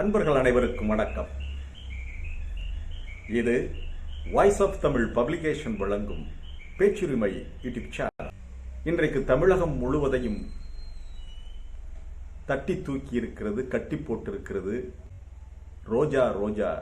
அன்பர்கள் அனைவருக்கும் வணக்கம். இது வாய்ஸ் ஆஃப் தமிழ் பப்ளிகேஷன் வழங்கும் பேச்சுரிமை யூடியூப் சேனல் இன்றைக்கு தமிழகம் முழுவதையும் தட்டி தூக்கி இருக்கிறது கட்டி போட்டிருக்கிறது ரோஜா ரோஜா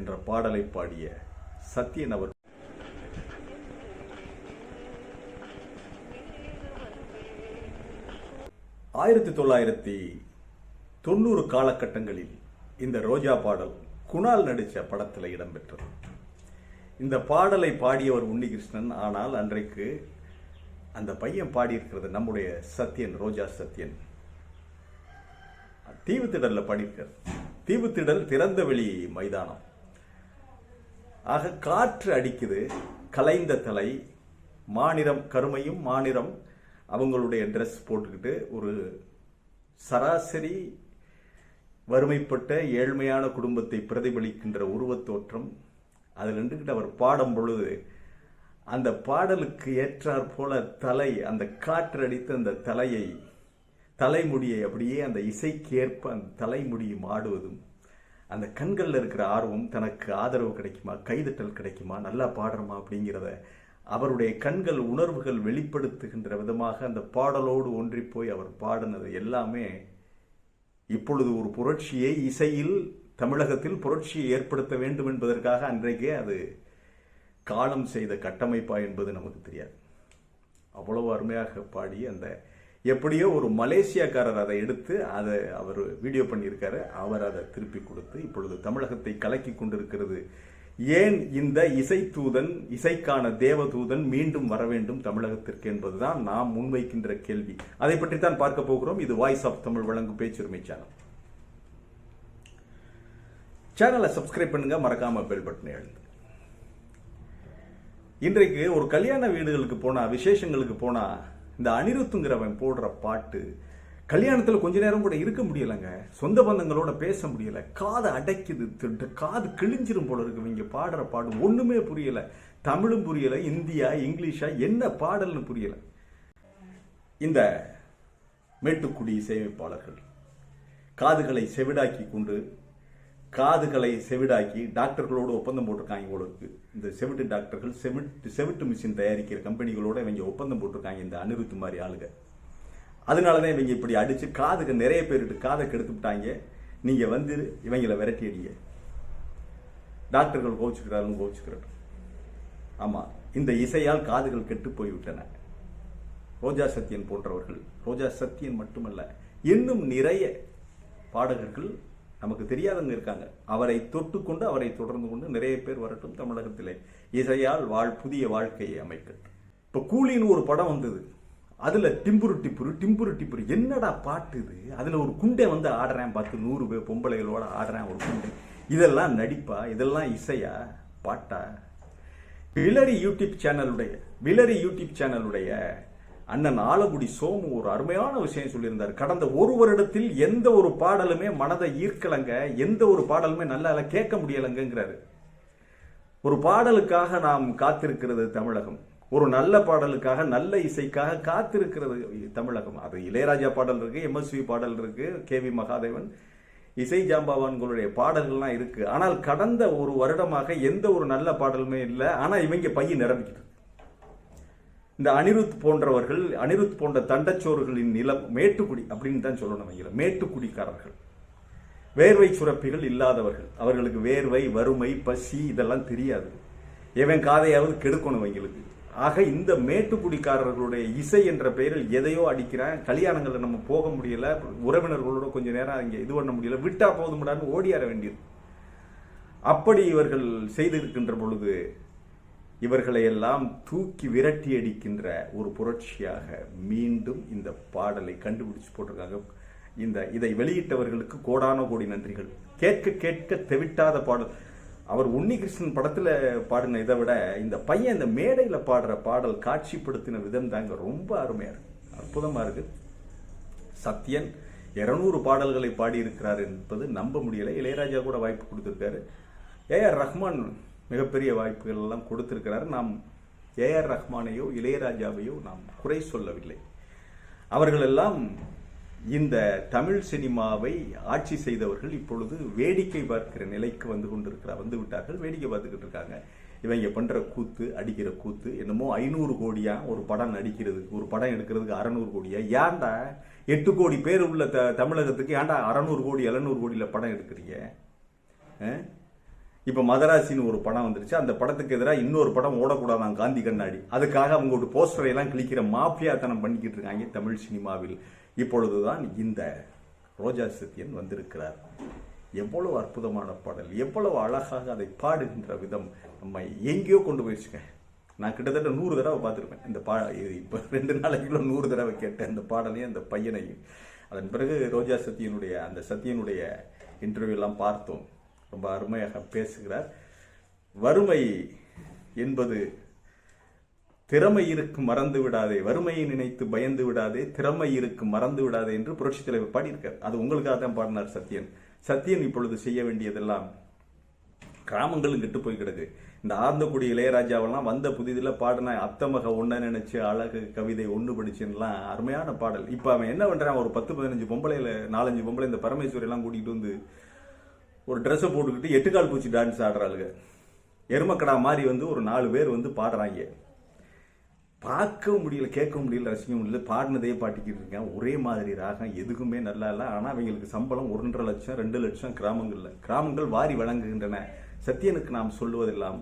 என்ற பாடலை பாடிய சத்யன் அவர். ஆயிரத்தி தொள்ளாயிரத்தி தொண்ணூறு காலகட்டங்களில் இந்த ரோஜா பாடல் குணால் நடித்த படத்தில் இடம்பெற்றது. இந்த பாடலை பாடியவர் உன்னிகிருஷ்ணன். ஆனால் அன்றைக்கு அந்த பையன் பாடியிருக்கிறது நம்முடைய சத்யன் ரோஜா சத்யன். தீவுத்திடல்ல பாடியிருக்கார். தீவுத்திடல் திறந்த வெளி மைதானம். ஆக காற்று அடிக்குது கலைந்த தலை மாநிறம் கருமையும் மாநிறம். அவங்களுடைய ட்ரெஸ் போட்டுக்கிட்டு ஒரு சராசரி வறுமைப்பட்ட ஏழ்மையான குடும்பத்தை பிரதிபலிக்கின்ற உருவத் தோற்றம். அதில் நின்றுக்கிட்டு அவர் பாடும் பொழுது அந்த பாடலுக்கு ஏற்றாற் போல தலை அந்த காற்று அந்த தலையை தலைமுடியை அப்படியே அந்த இசைக்கு ஏற்ப அந்த தலைமுடியும் ஆடுவதும் அந்த கண்களில் இருக்கிற ஆர்வம் தனக்கு ஆதரவு கிடைக்குமா கைதட்டல் கிடைக்குமா நல்லா பாடுறோமா அப்படிங்கிறத அவருடைய கண்கள் உணர்வுகள் வெளிப்படுத்துகின்ற விதமாக அந்த பாடலோடு ஒன்றி போய் அவர் பாடினது எல்லாமே இப்பொழுது ஒரு புரட்சியை இசையில் தமிழகத்தில் புரட்சியை ஏற்படுத்த வேண்டும் என்பதற்காக அன்றைக்கே அது காலம் செய்த கட்டமைப்பா என்பது நமக்கு தெரியாது. அவ்வளவு அருமையாக பாடி அந்த எப்படியோ ஒரு மலேசியாக்காரர் அதை எடுத்து அதை அவர் வீடியோ பண்ணியிருக்காரு. அவர் அதை திருப்பி கொடுத்து இப்பொழுது தமிழகத்தை கலக்கி கொண்டிருக்கிறது ஏன் இந்த இசை தூதன் இசைக்கான தேவதூதன் மீண்டும் வர வேண்டும் தமிழகத்திற்கு என்பதுதான் நாம் முன்வைக்கின்ற கேள்வி. அதை பற்றி தான் பார்க்க போகிறோம். இது வாய்ஸ் ஆஃப் தமிழ் வழங்கும் பேச்சுரிமை சேனல் சேனலை சப்ஸ்கிரைப் பண்ணுங்க. மறக்காம பெல் பட்டனை எழுந்து இன்றைக்கு ஒரு கல்யாண வீடுகளுக்கு போனா விசேஷங்களுக்கு போனா இந்த அனிருத்துங்கிறவன் போடுற பாட்டு கல்யாணத்தில் கொஞ்ச நேரம் கூட இருக்க முடியலைங்க. சொந்த பந்தங்களோட பேச முடியல. காதை அடைக்குது திட்டு காது கிழிஞ்சிரும் போல இருக்கு. இவங்க பாடுற பாடு ஒன்றுமே புரியலை. தமிழும் புரியலை இந்தியா இங்கிலீஷா என்ன பாடல்னு புரியல. இந்த மேட்டுக்குடி சேமிப்பாளர்கள் காதுகளை செவிடாக்கி கொண்டு காதுகளை செவிடாக்கி டாக்டர்களோடு ஒப்பந்தம் போட்டிருக்காங்க இவங்களுக்கு இந்த செவிட்டு டாக்டர்கள் செவிட்டு செவிட்டு மிஷின் தயாரிக்கிற கம்பெனிகளோட இவங்க ஒப்பந்தம் போட்டிருக்காங்க. இந்த அனிருத்து மாதிரி ஆளுங்க. அதனால தான் இவங்க இப்படி அடித்து காதுக்கு நிறைய பேர்கிட்ட காதை கெடுத்து விட்டாங்க. நீங்கள் வந்து இவங்களை விரட்டி அடிங்க டாக்டர்கள் கோவிச்சுக்கிறாரும் கோச்சுக்கிறார்கள் ஆமாம் இந்த இசையால் காதுகள் கெட்டு போய்விட்டன. ரோஜா சத்யன் போன்றவர்கள் ரோஜா சத்யன் மட்டுமல்ல இன்னும் நிறைய பாடகர்கள் நமக்கு தெரியாதவங்க இருக்காங்க. அவரை தொட்டுக்கொண்டு அவரை தொடர்ந்து கொண்டு நிறைய பேர் வரட்டும் தமிழகத்திலே. இசையால் வாழ் புதிய வாழ்க்கையை அமைக்கட்டும். இப்போ கூலின்னு ஒரு படம் வந்தது. அதில் டிம்புரு டிப்புரு டிம்புரு டிப்புரு என்னடா பாட்டு இது? அதில் ஒரு குண்டை வந்து ஆடுறேன் பார்த்து நூறு பேர் பொம்பளைகளோட ஆடுறேன் ஒரு குண்டை. இதெல்லாம் நடிப்பா? இதெல்லாம் இசையா? பாட்டா? விலரி யூடியூப் சேனலுடைய விலரி யூடியூப் சேனலுடைய அண்ணன் ஆலகுடி சோமு ஒரு அருமையான விஷயம் சொல்லியிருந்தார். கடந்த ஒரு வருடத்தில் எந்த ஒரு பாடலுமே மனதை ஈர்க்கலங்க எந்த ஒரு பாடலுமே நல்லா கேட்க முடியலைங்கிறாரு ஒரு பாடலுக்காக நாம் காத்திருக்கிறது தமிழகம். ஒரு நல்ல பாடலுக்காக நல்ல இசைக்காக காத்திருக்கிறது தமிழகம். அது இளையராஜா பாடல் இருக்கு எம்எஸ்வி பாடல் இருக்கு கே வி மகாதேவன். இசை ஜாம்பவான்களுடைய பாடல்கள்லாம் இருக்கு. ஆனால் கடந்த ஒரு வருடமாக எந்த ஒரு நல்ல பாடலுமே இல்லை. ஆனால் இவங்க பையன் நிரம்பிக்கிட்டு இந்த அனிருத் போன்றவர்கள் அனிருத் போன்ற தண்டச்சோறுகளின் நிலம் மேட்டுக்குடி அப்படின்னு தான் சொல்லணும் வைங்கள மேட்டுக்குடிக்காரர்கள். வேர்வை சுரப்பிகள் இல்லாதவர்கள். அவர்களுக்கு வேர்வை வறுமை பசி இதெல்லாம் தெரியாது. இவன் காதையாவது கெடுக்கணும் அவங்களுக்கு ஆக இந்த மேட்டுக்குடிக்காரர்களுடைய இசை என்ற பெயரில் எதையோ அடிக்கிறேன் கல்யாணங்களில் நம்ம போக முடியல. உறவினர்களோட கொஞ்ச நேரம் இங்கே இது பண்ண முடியல. விட்டா போதும்டான்னு ஓடியார வேண்டியது. அப்படி இவர்கள் செய்திருக்கின்ற பொழுது இவர்களை எல்லாம் தூக்கி விரட்டி அடிக்கின்ற ஒரு புரட்சியாக மீண்டும் இந்த பாடலை கண்டுபிடிச்சு போட்டிருக்காங்க. இந்த இதை வெளியிட்டவர்களுக்கு கோடான கோடி நன்றிகள். கேட்க கேட்க தெவிட்டாத பாடல். அவர் உன்னிகிருஷ்ணன் படத்தில் பாடின இதை விட இந்த பையன் இந்த மேடையில் பாடுற பாடல் காட்சிப்படுத்தின விதம் தாங்க ரொம்ப அருமையாக இருக்குது அற்புதமாக இருக்குது சத்யன் இரநூறு பாடல்களை பாடியிருக்கிறார் என்பது நம்ப முடியலை. இளையராஜா கூட வாய்ப்பு கொடுத்துருக்காரு. ஏஆர் ரஹ்மான் மிகப்பெரிய வாய்ப்புகள் எல்லாம் கொடுத்துருக்கிறார். நாம் ஏஆர் ரஹ்மானையோ இளையராஜாவையோ நாம் குறை சொல்லவில்லை. அவர்களெல்லாம் இந்த தமிழ் சினிமாவை ஆட்சி செய்தவர்கள் இப்பொழுது வேடிக்கை பார்க்கிற நிலைக்கு வந்து கொண்டிருக்கிறார் வந்து விட்டார்கள் வேடிக்கை பார்த்துக்கிட்டு இருக்காங்க. இவங்க பண்ற கூத்து அடிக்கிற கூத்து என்னமோ ஐநூறு கோடியா ஒரு படம் நடிக்கிறதுக்கு ஒரு படம் எடுக்கிறதுக்கு அறநூறு கோடியா? ஏன்டா எட்டு கோடி பேர் உள்ள த தமிழகத்துக்கு ஏன்டா அறநூறு கோடி எழுநூறு கோடியில் படம் எடுக்கிறீங்க? இப்போ மதராசின்னு ஒரு படம் வந்துருச்சு. அந்த படத்துக்கு எதிராக இன்னொரு படம் ஓடக்கூடாதான் காந்தி கண்ணாடி. அதுக்காக அவங்க ஒரு போஸ்டரை எல்லாம் கிழிக்கிற மாஃபியாத்தனம் பண்ணிக்கிட்டு இருக்காங்க தமிழ் சினிமாவில். இப்பொழுதுதான் இந்த ரோஜா சத்யன் வந்திருக்கிறார். எவ்வளவு அற்புதமான பாடல் எவ்வளவு அழகாக அதை பாடுகின்ற விதம் நம்மை எங்கேயோ கொண்டு போயிடுச்சுங்க. நான் கிட்டத்தட்ட நூறு தடவை பார்த்துருப்பேன். இந்த பா இப்போ ரெண்டு நாளைக்குள்ள நூறு தடவை கேட்டேன் அந்த பாடலையும் அந்த பையனையும். அதன் பிறகு ரோஜா சத்யனுடைய அந்த சத்யனுடைய இன்டர்வியூ எல்லாம் பார்த்தோம். ரொம்ப அருமையாக பேசுகிறார். வறுமை என்பது திறமை இருக்கு மறந்து விடாதே வறுமையை நினைத்து பயந்து விடாதே திறமை இருக்கு மறந்து விடாதே என்று புரட்சி தலைவர் பாடியிருக்கார். அது உங்களுக்காக தான் பாடினார் சத்யன். சத்யன் இப்பொழுது செய்ய வேண்டியதெல்லாம் கிராமங்களும் கெட்டு போய் கிடக்கு. இந்த ஆர்ந்தக்குடி இளையராஜாவெல்லாம் வந்த புதிதில் பாடின அத்தமக ஒன்ன நினைச்சு அழகு கவிதை ஒன்று படிச்சுன்னெலாம் அருமையான பாடல். இப்போ அவன் என்ன பண்ணுறான் ஒரு பத்து பதினஞ்சு பொம்பளையில் நாலஞ்சு பொம்பளை இந்த பரமேஸ்வரியெல்லாம் கூட்டிகிட்டு வந்து ஒரு ட்ரெஸ்ஸை போட்டுக்கிட்டு எட்டுக்கால் பூச்சி டான்ஸ் ஆடுறாளுங்க எருமக்கடா மாதிரி வந்து ஒரு நாலு பேர் வந்து பாடுறாங்க. பார்க்கவும் முடியல கேட்க முடியல ரசிக்க முடியல பாடினதே பாட்டிக்கிட்டு இருக்கேன். ஒரே மாதிரி ராகம் எதுக்குமே நல்லா இல்லை. ஆனால் அவங்களுக்கு சம்பளம் ஒன்றரை லட்சம் ரெண்டு லட்சம் கிராமங்களில். கிராமங்கள் வாரி வழங்குகின்றன. சத்யனுக்கு நாம் சொல்லுவதெல்லாம்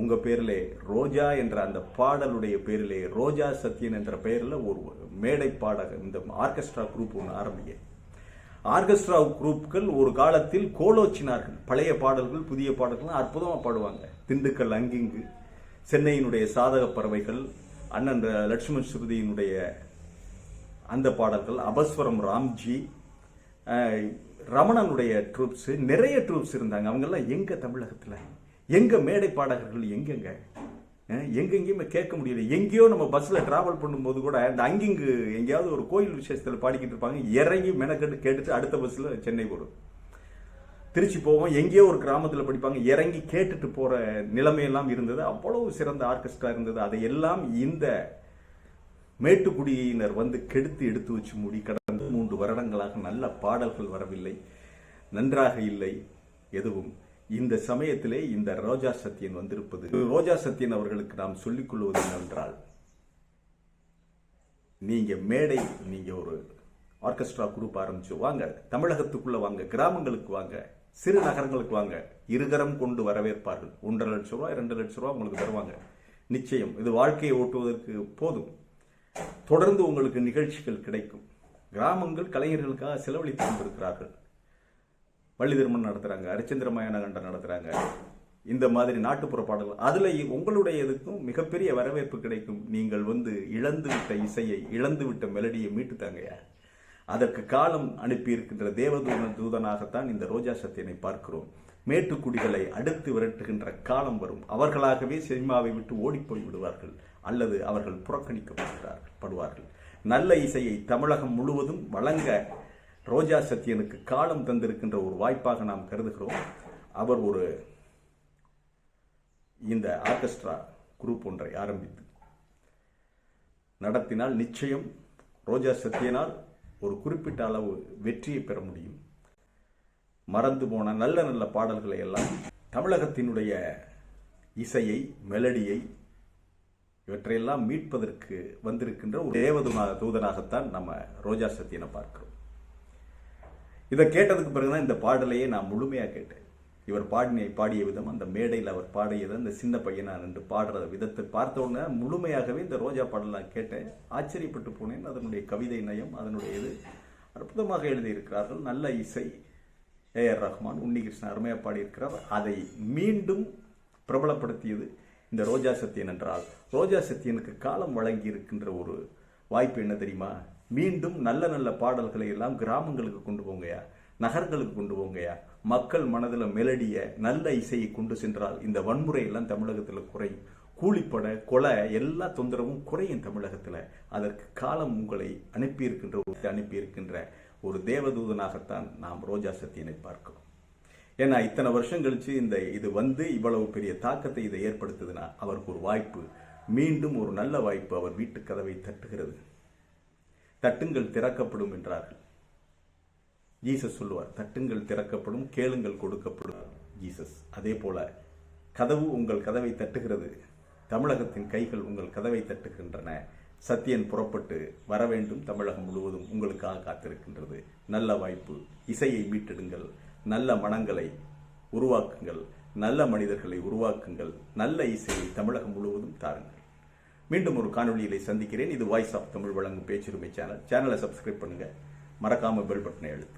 உங்கள் பேரிலே ரோஜா என்ற அந்த பாடலுடைய பேரிலே ரோஜா சத்யன் என்ற பெயரில் ஒரு மேடை பாடகம் இந்த ஆர்கெஸ்ட்ரா குரூப் ஒன்று ஆரம்பிங்க. ஆர்கெஸ்ட்ரா குரூப்கள் ஒரு காலத்தில் கோலோச்சினார்கள். பழைய பாடல்கள் புதிய பாடல்கள் அற்புதமாக பாடுவாங்க. திண்டுக்கல் அங்கிங்கு சென்னையினுடைய சாதக பறவைகள் அண்ணன் லட்சுமண் ஸ்ருதியினுடைய அந்த பாடல்கள் அபஸ்வரம் ராம்ஜி ரமணனுடைய ட்ரூப்ஸ் நிறைய ட்ரூப்ஸ் இருந்தாங்க. அவங்கெல்லாம் எங்க தமிழகத்தில்? எங்க மேடை பாடகர்கள் எங்கெங்க? எங்கெங்கேயுமே கேட்க முடியல. எங்கேயோ நம்ம பஸ்ஸில் டிராவல் பண்ணும்போது கூட இந்த அங்கிங்கு எங்கேயாவது ஒரு கோயில் விசேஷத்தில் பாடிக்கிட்டு இருப்பாங்க. இறங்கி மெனக்கெட்டு கேட்டுட்டு அடுத்த பஸ்ஸில் சென்னை போடும் திருச்சி போவோம். எங்கேயோ ஒரு கிராமத்தில் படிப்பாங்க. இறங்கி கேட்டுட்டு போகிற நிலைமையெல்லாம் இருந்தது. அவ்வளவு சிறந்த ஆர்கெஸ்ட்ரா இருந்தது. அதையெல்லாம் இந்த மேட்டுக்குடியினர் வந்து கெடுத்து எடுத்து வச்சு மூடி கடந்த மூன்று வருடங்களாக நல்ல பாடல்கள் வரவில்லை. நன்றாக இல்லை எதுவும். இந்த சமயத்திலே இந்த ரோஜா சத்யன் வந்திருப்பது. ரோஜா சத்யன் அவர்களுக்கு நாம் சொல்லிக் கொள்வது என்னவென்றால் நீங்க மேடை நீங்க ஒரு ஆர்கெஸ்ட்ரா குரூப் ஆரம்பிச்சு வாங்க. தமிழகத்துக்குள்ள வாங்க. கிராமங்களுக்கு வாங்க. சிறு நகரங்களுக்கு வாங்க. இருகரம் கொண்டு வரவேற்பார்கள். ஒன்றரை லட்சம் ரூபாய் ரெண்டு லட்சம் ரூபாய் உங்களுக்கு தருவாங்க. நிச்சயம். இது வாழ்க்கையை ஓட்டுவதற்கு போதும். தொடர்ந்து உங்களுக்கு நிகழ்ச்சிகள் கிடைக்கும். கிராமங்கள் கலைஞர்களுக்காக செலவழித்து கொண்டிருக்கிறார்கள். வள்ளி திருமணம் நடத்துறாங்க அரிச்சந்திர மயானகண்டம் நடத்துகிறாங்க நடத்துறாங்க. இந்த மாதிரி நாட்டுப்புற பாடல்கள். அதுல உங்களுடைய இதுக்கும் மிகப்பெரிய வரவேற்பு கிடைக்கும். நீங்கள் வந்து இழந்து விட்ட இசையை இழந்து விட்ட மெலடியை மீட்டு அதற்கு காலம் அனுப்பியிருக்கின்ற தேவதூதன் தூதனாகத்தான் இந்த ரோஜா சத்தியனை பார்க்கிறோம். மேட்டுக்குடிகளை அடுத்து விரட்டுகின்ற காலம் வரும். அவர்களாகவே சினிமாவை விட்டு ஓடிப்போய் விடுவார்கள். அல்லது அவர்கள் புறக்கணிக்கப்படுகிறார்கள் படுவார்கள். நல்ல இசையை தமிழகம் முழுவதும் வழங்க ரோஜா சத்யனுக்கு காலம் தந்திருக்கின்ற ஒரு வாய்ப்பாக நாம் கருதுகிறோம். அவர் ஒரு இந்த ஆர்கெஸ்ட்ரா குரூப் ஒன்றை ஆரம்பித்து நடத்தினால் நிச்சயம் ரோஜா சத்யனால் ஒரு குறிப்பிட்ட அளவு வெற்றியை பெற முடியும். மறந்து போன நல்ல நல்ல பாடல்களை எல்லாம் தமிழகத்தினுடைய இசையை மெலடியை இவற்றையெல்லாம் மீட்பதற்கு வந்திருக்கின்ற ஒரு தேவதுனா தூதனாகத்தான் நம்ம ரோஜா சத்தியனை பார்க்கிறோம். இதை கேட்டதுக்கு பிறகுதான் இந்த பாடலையே நான் முழுமையாக கேட்டேன். இவர் பாடினை பாடிய விதம் அந்த மேடையில் அவர் பாடியது அந்த சின்ன பையனா நின்று பாடுற விதத்தை பார்த்த உடனே முழுமையாகவே இந்த ரோஜா பாடல் நான் கேட்டேன். ஆச்சரியப்பட்டு போனேன். அதனுடைய கவிதை நயம் அதனுடைய இது அற்புதமாக எழுதியிருக்கிறார்கள். நல்ல இசை. ஏ ஆர் ரஹ்மான் உன்னிகிருஷ்ணன் அருமையாக பாடியிருக்கிறார். அதை மீண்டும் பிரபலப்படுத்தியது இந்த ரோஜா சத்யன் என்றால். ரோஜா சத்யனுக்கு காலம் வழங்கி இருக்கின்ற ஒரு வாய்ப்பு என்ன தெரியுமா? மீண்டும் நல்ல நல்ல பாடல்களை எல்லாம் கிராமங்களுக்கு கொண்டு போங்கயா நகரங்களுக்கு கொண்டு போங்கயா மக்கள் மனதில் மெலடிய நல்ல இசையை கொண்டு சென்றால் இந்த வன்முறை எல்லாம் தமிழகத்தில் குறையும் கூலிப்பட கொலை எல்லா தொந்தரவும் குறையும் தமிழகத்தில். அதற்கு காலம் உங்களை அனுப்பியிருக்கின்ற ஒரு அனுப்பியிருக்கின்ற ஒரு தேவதூதனாகத்தான் நாம் ரோஜா சத்தியனை பார்க்கிறோம். ஏன்னா இத்தனை வருஷம் கழிச்சு இந்த இது வந்து இவ்வளவு பெரிய தாக்கத்தை இதை ஏற்படுத்துதுன்னா அவருக்கு ஒரு வாய்ப்பு. மீண்டும் ஒரு நல்ல வாய்ப்பு அவர் வீட்டு கதவை தட்டுகிறது. தட்டுங்கள் திறக்கப்படும் என்றார்கள். ஜீசஸ் சொல்லுவார் தட்டுங்கள் திறக்கப்படும் கேளுங்கள் கொடுக்கப்படும். ஜீசஸ் அதே போல கதவு உங்கள் கதவை தட்டுகிறது. தமிழகத்தின் கைகள் உங்கள் கதவை தட்டுகின்றன. சத்தியன் புறப்பட்டு வர வேண்டும். தமிழகம் முழுவதும் உங்களுக்காக காத்திருக்கின்றது. நல்ல வாய்ப்பு. இசையை மீட்டெடுங்கள். நல்ல மனங்களை உருவாக்குங்கள். நல்ல மனிதர்களை உருவாக்குங்கள். நல்ல இசையை தமிழகம் முழுவதும் தாருங்கள். மீண்டும் ஒரு காணொளியிலே சந்திக்கிறேன். இது வாய்ஸ் ஆஃப் தமிழ் வழங்கும் பேச்சுரிமை சேனல் சேனலை சப்ஸ்கிரைப் பண்ணுங்க. மறக்காம பெல் பட்டனை எழுத்து